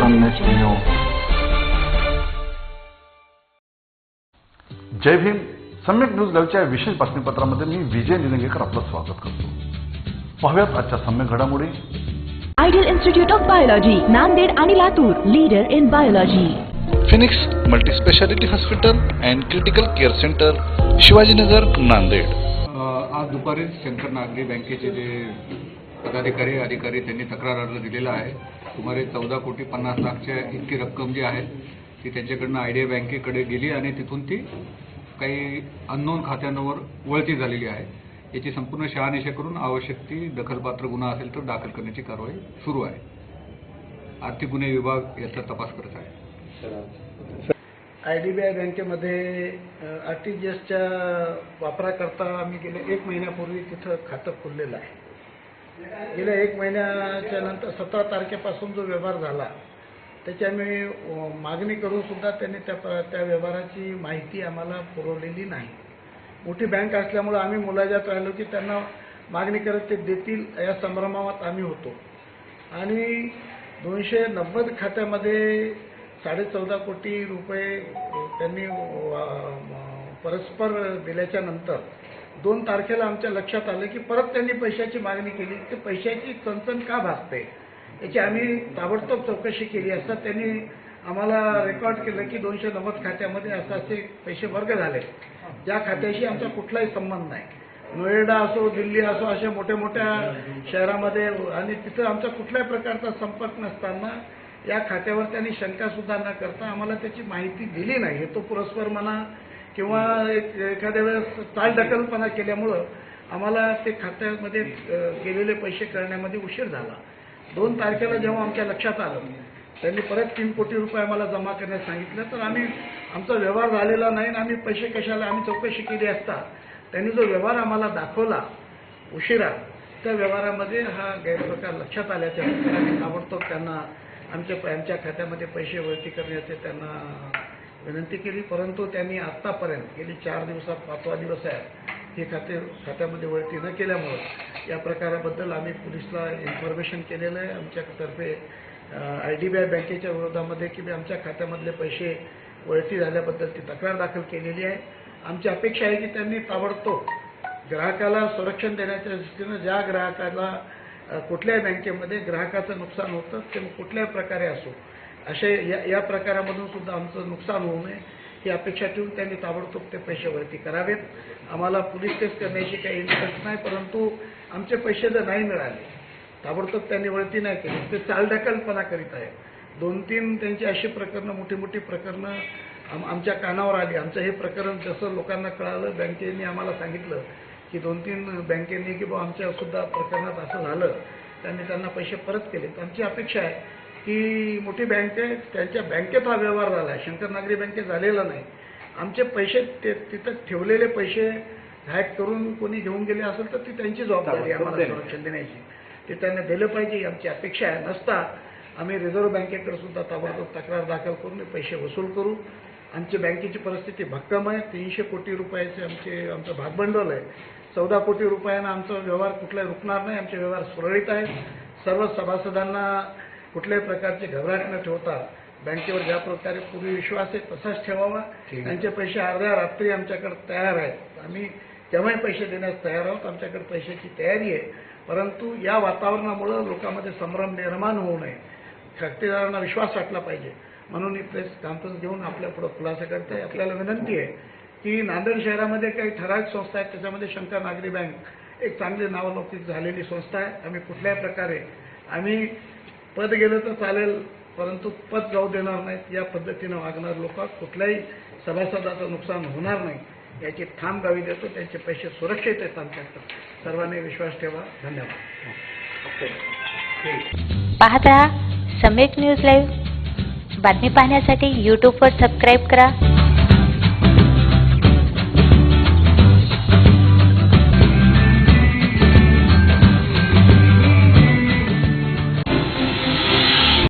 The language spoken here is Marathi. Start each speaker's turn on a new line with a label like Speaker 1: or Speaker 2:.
Speaker 1: न्यूज जय भीम. सम्यक न्यूज लाईव्हच्या विशेष बातमीपत्रामध्ये मी विजय निलंगेकर आपलं स्वागत करतो. पाहुयात आजच्या सम्यक घडामोडी.
Speaker 2: Ideal institute of biology Nanded आणि Latur leader in biology.
Speaker 3: Phoenix multispeciality hospital and critical care centre Shivajinagar Nanded.
Speaker 4: आज दुपारी शंकर नागरी बँकेचे जे पदाधिकारी अधिकारी त्यांनी तक्रार अर्ज दिलेला आहे. सुमारे चौदा कोटी पन्नास लाखच्या इतकी रक्कम जी आहे ती त्यांच्याकडनं आय डी बँकेकडे गेली आणि तिथून ती काही अननोन खात्यांवर वळती झालेली आहे. याची संपूर्ण शहानिशा करून आवश्यक ती दखलपात्र गुन्हा असेल तर दाखल करण्याची कारवाई सुरू आहे. आर्थिक गुन्हे विभाग याचा तपास करत आहे.
Speaker 5: आय डी बी आय बँकेमध्ये आर टी जी एसच्या वापराकरता आम्ही गेल्या एक महिन्यापूर्वी तिथं खातं खोललेलं आहे. गेल्या एक महिन्याच्या नंतर सतरा तारखेपासून जो व्यवहार झाला त्याची आम्ही मागणी करून सुद्धा त्यांनी त्या प्र त्या व्यवहाराची माहिती आम्हाला पुरवलेली नाही. मोठी बँक असल्यामुळं आम्ही मुलाजात राहिलो की त्यांना मागणी करत ते देतील या संभ्रमात आम्ही होतो. आणि दोनशे नव्वद खात्यामध्ये साडेचौदा कोटी रुपये त्यांनी परस्पर दिल्याच्या नंतर दोन तारखेला आमच्या लक्षात आलं की परत त्यांनी पैशाची मागणी केली. ते पैशाची चणचण का भासते? याची आम्ही ताबडतोब चौकशी केली असता त्यांनी आम्हाला रेकॉर्ड केलं की दोनशे नव्वद खात्यामध्ये असं असे पैसे वर्ग झाले. ज्या खात्याशी आमचा कुठलाही संबंध नाही. नोएडा असो दिल्ली असो अशा मोठ्या मोठ्या शहरामध्ये आणि तिथं आमचा कुठल्याही प्रकारचा संपर्क नसताना या खात्यावर त्यांनी शंकासुद्धा न करता आम्हाला त्याची माहिती दिली नाही. तो पुरस्पर म्हणा किंवा एखाद्या वेळेस चालढकलपणा केल्यामुळं आम्हाला ते खात्यामध्ये गेलेले पैसे करण्यामध्ये उशीर झाला. दोन तारखेला जेव्हा आमच्या लक्षात आलं त्यांनी परत तीन कोटी रुपये आम्हाला जमा करण्यास सांगितलं तर आम्ही आमचा व्यवहार झालेला नाही आणि आम्ही पैसे कशाला आम्ही चौकशी केली असता त्यांनी जो व्यवहार आम्हाला दाखवला उशिरा त्या व्यवहारामध्ये हा गैरप्रकार लक्षात आल्याच्यानंतर आम्ही ताबडतोब त्यांना आमच्या आमच्या खात्यामध्ये पैसे वळती करण्याचे त्यांना विनंती केली परंतु त्यांनी आत्तापर्यंत गेली चार दिवसात पाचवा दिवस आहे हे खाते खात्यामध्ये वळती न केल्यामुळं या प्रकाराबद्दल आम्ही पोलिसला इन्फॉर्मेशन केलेलं आहे. आमच्यातर्फे आय डी बी आय बँकेच्या विरोधामध्ये की मी आमच्या खात्यामधले पैसे वळती झाल्याबद्दल ती तक्रार दाखल केलेली आहे. आमची अपेक्षा आहे की त्यांनी ताबडतोब ग्राहकाला संरक्षण देण्याच्या दृष्टीनं ज्या ग्राहकाला कुठल्याही बँकेमध्ये ग्राहकाचं नुकसान होतं ते कुठल्याही प्रकारे असो असे या या प्रकारामधून सुद्धा आमचं नुकसान होऊ नये ही अपेक्षा ठेवून त्यांनी ताबडतोब ते पैसे वळती करावेत. आम्हाला पोलीस केस करण्याची काही इंटरेस्ट नाही परंतु आमचे पैसे जर नाही मिळाले ताबडतोब त्यांनी वळती नाही केली ते चालढकलपणा करीत आहे दोन तीन त्यांची अशी प्रकरणं मोठी मोठी प्रकरणं आम आमच्या कानावर आली. आमचं हे प्रकरण जसं लोकांना कळालं बँकेने आम्हाला सांगितलं की दोन तीन बँकेनी की बा आमच्या सुद्धा प्रकरणात असं झालं त्यांनी त्यांना पैसे परत केले तर आमची अपेक्षा आहे की मोठी बँक आहे त्यांच्या बँकेत हा व्यवहार झाला आहे. शंकर नागरी बँकेत झालेला नाही. आमचे पैसे ते तिथं ठेवलेले पैसे हॅक करून कोणी घेऊन गेले असेल तर ती त्यांची जबाबदारी आम्हाला संरक्षण देण्याची. ते त्यांना दिलं पाहिजे आमची अपेक्षा आहे. नसता आम्ही रिझर्व्ह बँकेकडे सुद्धा ताबडतोब तक्रार दाखल करून पैसे वसूल करू. आमची बँकेची परिस्थिती भक्कम आहे. तीनशे कोटी रुपयाचे आमचे आमचं भागभांडवल आहे. चौदा कोटी रुपयानं आमचा व्यवहार कुठलाही रुकणार नाही. आमचे व्यवहार सुरळीत आहेत. सर्व सभासदांना कुठल्याही प्रकारची घबराट न ठेवता बँकेवर ज्या प्रकारे पूर्वी विश्वास आहे तसाच ठेवावा. त्यांचे पैसे अर्ध्या रात्री आमच्याकडे तयार आहेत. आम्ही केव्हाही पैसे देण्यास तयार आहोत आमच्याकडे पैशाची तयारी आहे. परंतु या वातावरणामुळं लोकांमध्ये संभ्रम निर्माण होऊ नये. खातेदारांना विश्वास वाटला पाहिजे. म्हणून ही प्रेस कॉन्फरन्स घेऊन आपल्या पुढं खुलासा करते. आपल्याला विनंती आहे की नांदेड शहरामध्ये काही ठराविक संस्था आहेत त्याच्यामध्ये शंकर नागरी बँक एक चांगली नावलौकिक झालेली संस्था आहे. आम्ही कुठल्याही प्रकारे आम्ही पद गेलं तर चालेल परंतु पद जाऊ देणार नाहीत. या पद्धतीनं वागणार लोक कुठल्याही सभासदाचं नुकसान होणार नाही. याची ठाम गावी देतो. त्यांचे पैसे सुरक्षित आहेत आमच्याकडं. सर्वांनी विश्वास ठेवा. धन्यवाद.
Speaker 6: पाहता रहा न्यूज लाईव्ह. बातमी पाहण्यासाठी यूट्यूबवर सबस्क्राईब करा.